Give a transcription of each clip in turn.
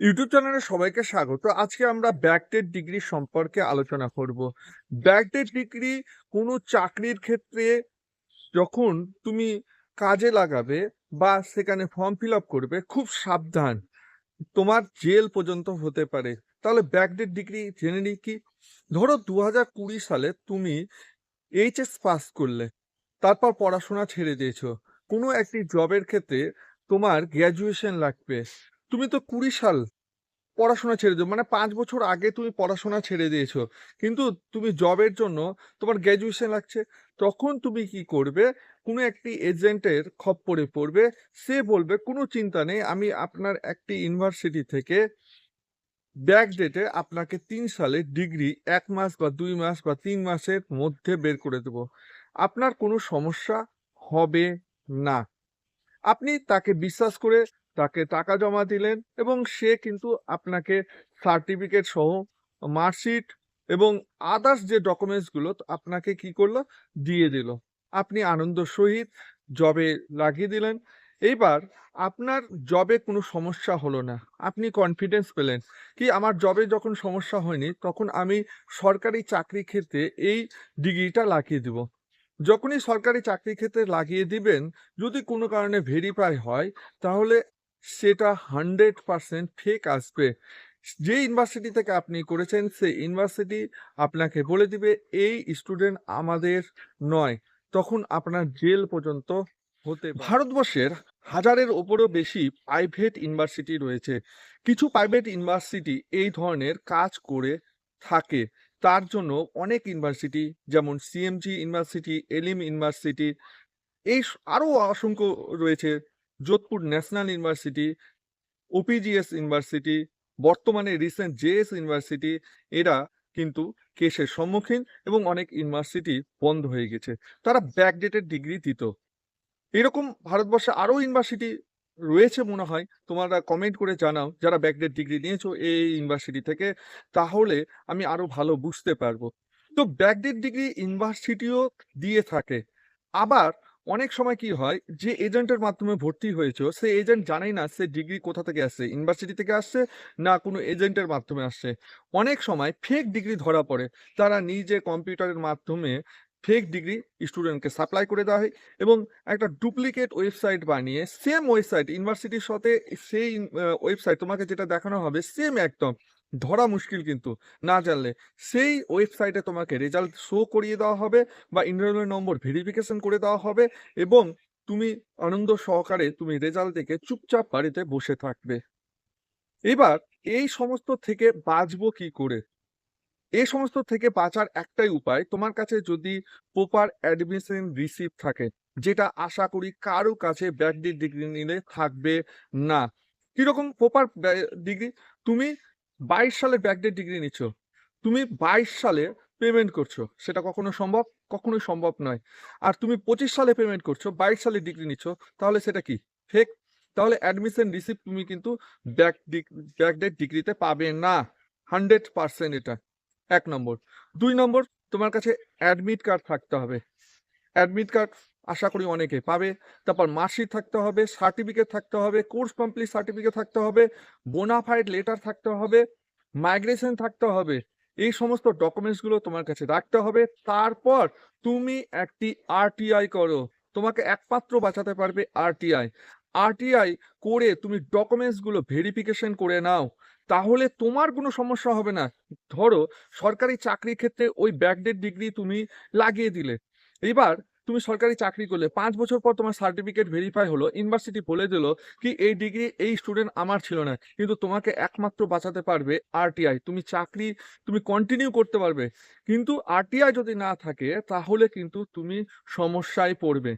YouTube চ্যানেলে সবাইকে স্বাগত। আজকে আমরা ব্যাকডেট ডিগ্রি সম্পর্কে আলোচনা করব। ব্যাকডেট ডিগ্রি কোনো চাকরির ক্ষেত্রে যখন তুমি কাজে লাগাবে বা সেখানে ফর্ম ফিল আপ করবে, খুব সাবধান। তোমার জেল পর্যন্ত হতে পারে। তাহলে ব্যাকডেট ডিগ্রি জেনে নিই কি? ধরো দু হাজার কুড়ি সালে তুমি এইচএস পাস করলে, তারপর পড়াশোনা ছেড়ে দিয়েছ। কোনো একটি জবের ক্ষেত্রে তোমার গ্র্যাজুয়েশন লাগবে। তুমি তো কুড়ি সাল পড়াশোনা ছেড়ে দিও মানে পাঁচ বছর আগে তুমি পড়াশোনা ছেড়ে দিয়েছ। কিন্তু তুমি জবের জন্য তোমার গ্র্যাজুয়েশন লাগছে, তখন তুমি কি করবে? কোনো একটি এজেন্টের খপ্পরে পড়বে, সে বলবে, কোনো চিন্তা নেই, আমি আপনার একটি ইউনিভার্সিটি থেকে ব্যাক ডেটে আপনাকে তিন সালে ডিগ্রি এক মাস বা দুই মাস বা তিন মাসের মধ্যে বের করে দেব। আপনার কোনো সমস্যা হবে না। আপনি তাকে বিশ্বাস করে তাকে টাকা জমা দিলেন এবং সে কিন্তু আপনাকে সার্টিফিকেট সহ মার্কশিট এবং আদার্স যে ডকুমেন্টসগুলো আপনাকে কি করল? দিয়ে দিল। আপনি আনন্দ সহিত জবে লাগিয়ে দিলেন। এইবার আপনার জবে কোনো সমস্যা হলো না। আপনি কনফিডেন্স পেলেন কি আমার জবে যখন সমস্যা হয়নি তখন আমি সরকারি চাকরি ক্ষেত্রে এই ডিগ্রিটা লাগিয়ে দিব। যখনই সরকারি চাকরি ক্ষেত্রে লাগিয়ে দিবেন, যদি কোনো কারণে ভেরিফাই হয়, তাহলে সেটা হান্ড্রেড পারসেন্ট ফেক আসবে। যে ইউনিভার্সিটি থেকে আপনি করেছেন, সেই ইউনিভার্সিটি আপনাকে বলে দিবে, এই স্টুডেন্ট আমাদের নয়। তখন আপনার জেল পর্যন্ত হতে ভারতবর্ষের হাজারের ওপরও বেশি প্রাইভেট ইউনিভার্সিটি রয়েছে। কিছু প্রাইভেট ইউনিভার্সিটি এই ধরনের কাজ করে থাকে। তার জন্য অনেক ইউনিভার্সিটি, যেমন সিএমজি ইউনিভার্সিটি, এলিম ইউনিভার্সিটি, এই আরও অসংখ্য রয়েছে। Jodhpur national university, OPGS university, বর্তমানে রিসেন্ট জেএস ইউনিভার্সিটি, এরা কিন্তু কেসের সম্মুখীন এবং অনেক ইউনিভার্সিটি বন্ধ হয়ে গেছে। তারা ব্যাকডেটেড ডিগ্রি দিত। এরকম ভারতবর্ষে আরও ইউনিভার্সিটি রয়েছে মনে হয়, তোমরা কমেন্ট করে জানাও যারা ব্যাকডেট ডিগ্রি নিয়েছো এই ইউনিভার্সিটি থেকে, তাহলে আমি আরও ভালো বুঝতে পারব। তো ব্যাকডেট ডিগ্রি ইউনিভার্সিটিও দিয়ে থাকে। আবার অনেক সময় কি হয়, যে এজেন্টের মাধ্যমে ভর্তি হয়েছে, সে এজেন্ট জানেই না সে ডিগ্রি কোথা থেকে আসছে ইউনিভার্সিটি থেকে আসছে না কোনো এজেন্টের মাধ্যমে আসছে। অনেক সময় ফেক ডিগ্রি ধরা পড়ে, তারা নিজে কম্পিউটারের মাধ্যমে ফেক ডিগ্রি স্টুডেন্টকে সাপ্লাই করে দেওয়া হয় এবং একটা ডুপ্লিকেট ওয়েবসাইট বানিয়ে সেম ওয়েবসাইট ইউনিভার্সিটির সাথে সেই ওয়েবসাইট তোমাকে যেটা দেখানো হবে সেম একদম। ধরা মুশকিল কিন্তু। না জানলে সেই ওয়েবসাইটে তোমাকে রেজাল্ট শো করিয়ে দেওয়া হবে বা ইনরোলমেন্ট নম্বর ভেরিফিকেশন করে দেওয়া হবে এবং তুমি আনন্দ সহকারে তুমি রেজাল্ট দেখে চুপচাপ বাড়িতে বসে থাকবে। এবার এই সমস্ত থেকে বাঁচবো কি করে? এই সমস্ত থেকে বাঁচার একটাই উপায় তোমার কাছে যদি প্রপার অ্যাডমিশন রিসিপ্ট থাকে, যেটা আশা করি কারও কাছে ব্যাকডেট ডিগ্রি নিলে থাকবে না। কীরকম প্রপার ডিগ্রি তুমি বাইশ সালে ব্যাকডেট ডিগ্রি নিচ্ছ। তুমি বাইশ সালে পেমেন্ট করছ। সেটা কখনো সম্ভব? কখনোই সম্ভব নয়। আর তুমি পঁচিশ সালে পেমেন্ট করছ, বাইশ সালে ডিগ্রি নিচ্ছ, তাহলে সেটা কি? ফেক তাহলে অ্যাডমিশন রিসিপ্ট তুমি কিন্তু ব্যাক ব্যাকডেট ডিগ্রিতে পাবে না। হান্ড্রেড পার্সেন্ট এটা। এক নম্বর। দুই নম্বর, তোমার কাছে অ্যাডমিট কার্ড থাকতে হবে। অ্যাডমিট কার্ড আশা করি অনেকে পাবে। তারপর মার্কশিট থাকতে হবে সার্টিফিকেট থাকতে হবে কোর্স কমপ্লিট সার্টিফিকেট থাকতে হবে বোনাফাইড লেটার থাকতে হবে মাইগ্রেশন থাকতে হবে। এই সমস্ত ডকুমেন্টসগুলো তোমার কাছে রাখতে হবে। তারপর তুমি একটি আরটিআই করো। তোমাকে একমাত্র বাঁচাতে পারবে আরটিআই আরটিআই করে তুমি ডকুমেন্টসগুলো ভেরিফিকেশন করে নাও। তাহলে তোমার কোনো সমস্যা হবে না। ধরো, সরকারি চাকরির ক্ষেত্রে ওই ব্যাকডেট ডিগ্রি তুমি লাগিয়ে দিলে। এবার তুমি সরকারি চাকরি করলে, পাঁচ বছর পর তোমার সার্টিফিকেট ভেরিফাই হলো ইউনিভার্সিটি বলে দিল কি এই ডিগ্রি এই স্টুডেন্ট আমার ছিল না, কিন্তু তোমাকে একমাত্র বাঁচাতে পারবে আরটিআই তুমি চাকরি, তুমি কন্টিনিউ করতে পারবে। কিন্তু আরটিআই যদি না থাকে, তাহলে কিন্তু তুমি সমস্যায় পড়বে।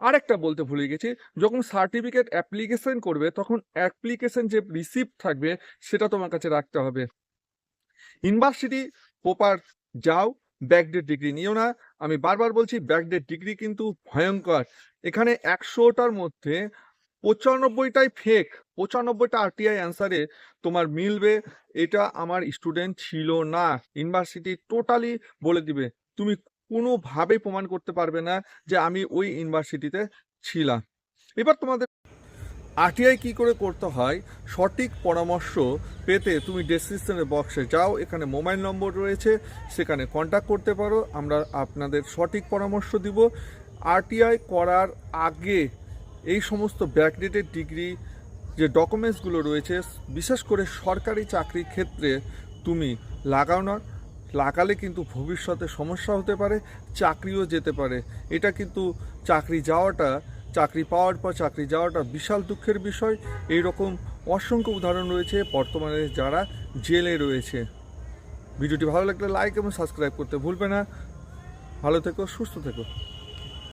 আরেকটা বলতে ভুলে গেছি, যখন সার্টিফিকেট অ্যাপ্লিকেশন করবে, তখন অ্যাপ্লিকেশন যে রিসিপ্ট থাকবে, সেটা তোমার কাছে রাখতে হবে। ইউনিভার্সিটি প্রপার যাও ব্যাকডেট ডিগ্রি নিও না আমি বারবার বলছি ব্যাকডেট ডিগ্রি কিন্তু ভয়ঙ্কর। এখানে একশোটার মধ্যে পঁচানব্বইটাই ফেক পঁচানব্বইটা আরটিআই অ্যান্সারে তোমার মিলবে। এটা আমার স্টুডেন্ট ছিল না। ইউনিভার্সিটি টোটালি বলে দিবে। তুমি কোনোভাবেই প্রমাণ করতে পারবে না যে আমি ওই ইউনিভার্সিটিতে ছিলাম। এবার তোমাদের আরটিআই কি করে করতে হয়? সঠিক পরামর্শ পেতে তুমি ডেসক্রিপশনের বক্সে যাও, এখানে মোবাইল নম্বর রয়েছে, সেখানে কন্ট্যাক্ট করতে পারো, আমরা আপনাদের সঠিক পরামর্শ দিব। আরটিআই করার আগে এই সমস্ত ব্যাকডেটেড ডিগ্রি যে ডকুমেন্টসগুলো রয়েছে, বিশেষ করে সরকারি চাকরির ক্ষেত্রে তুমি লাগাও না। লাগালে কিন্তু ভবিষ্যতে সমস্যা হতে পারে, চাকরিও যেতে পারে। এটা কিন্তু চাকরি যাওয়াটা চাকরি পাওয়ার পর চাকরি যাওয়াটা বিশাল দুঃখের বিষয়। এই রকম অসংখ্য উদাহরণ রয়েছে বর্তমানে যারা জেলে রয়েছে। ভিডিওটি ভালো লাগলে লাইক এবং সাবস্ক্রাইব করতে ভুলবে না। ভালো থেকো, সুস্থ থেকো।